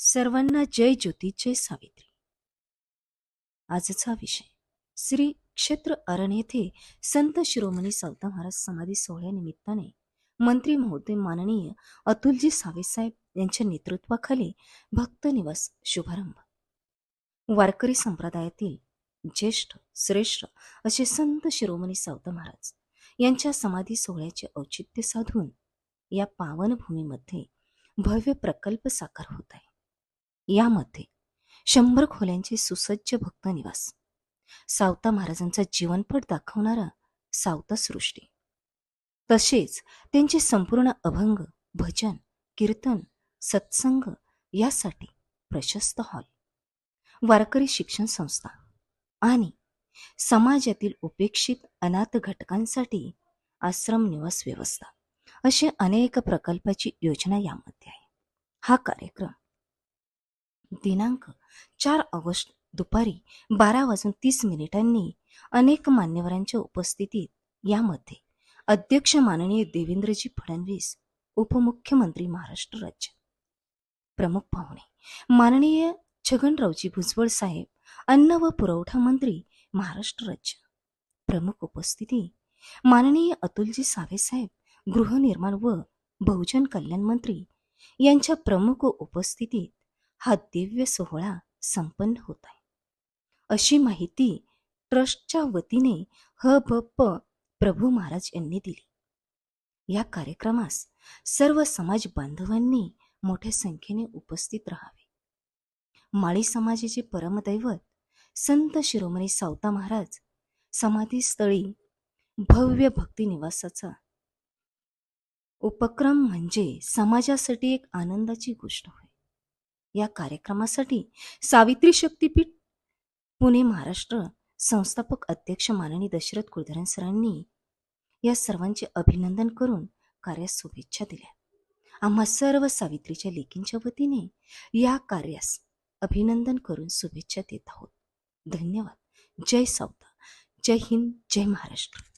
सर्वांना जय ज्योती जय सावित्री. आजचा विषय. श्री क्षेत्र अरण येथे संत शिरोमणी सावता महाराज समाधी सोहळ्यानिमित्ताने मंत्री महोदय माननीय अतुलजी सावेसाहेब यांच्या नेतृत्वाखाली भक्त निवास शुभारंभ. वारकरी संप्रदायातील ज्येष्ठ श्रेष्ठ असे संत शिरोमणी सावत महाराज यांच्या समाधी सोहळ्याचे औचित्य साधून या पावनभूमीमध्ये भव्य प्रकल्प साकार होत आहे. यामध्ये शंभर खोल्यांचे सुसज्ज भक्त निवास सावता महाराजांचा जीवनपट दाखवणारा सावता सृष्टी. तसेच त्यांचे संपूर्ण अभंग भजन कीर्तन सत्संग यासाठी प्रशस्त हॉल वारकरी शिक्षण संस्था आणि समाजातील उपेक्षित अनाथ घटकांसाठी आश्रम निवास व्यवस्था असे अनेक प्रकल्पाची योजना यामध्ये आहे. हा कार्यक्रम दिनांक चार ऑगस्ट दुपारी बारा वाजून तीस मिनिटांनी अनेक मान्यवरांच्या उपस्थितीत यामध्ये अध्यक्ष माननीय देवेंद्रजी फडणवीस उपमुख्यमंत्री महाराष्ट्र राज्य. प्रमुख पाहुणे माननीय छगनरावजी भुजबळ साहेब अन्न व पुरवठा मंत्री महाराष्ट्र राज्य. प्रमुख उपस्थिती माननीय अतुलजी साहेब गृहनिर्माण व बहुजन कल्याण मंत्री यांच्या प्रमुख उपस्थितीत हा दिव्य सोहळा संपन्न होत आहे. अशी माहिती ट्रस्टच्या वतीने ह भ प प्रभू महाराज यांनी दिली. या कार्यक्रमास सर्व समाज बांधवांनी मोठ्या संख्येने उपस्थित राहावे. माळी समाजाचे परमदैवत संत शिरोमणी सावता महाराज समाधीस्थळी भव्य भक्ती निवासाचा उपक्रम म्हणजे समाजासाठी एक आनंदाची गोष्ट होय. या कार्यक्रमासाठी सावित्री शक्तीपीठ पुणे महाराष्ट्र संस्थापक अध्यक्ष माननीय दशरथ कुलधरन सरांनी या सर्वांचे अभिनंदन करून कार्यास शुभेच्छा दिल्या. आम्हा सर्व सावित्रीच्या लेखींच्या वतीने या कार्यास अभिनंदन करून शुभेच्छा देत आहोत. धन्यवाद. जय सावता. जय हिंद. जय महाराष्ट्र.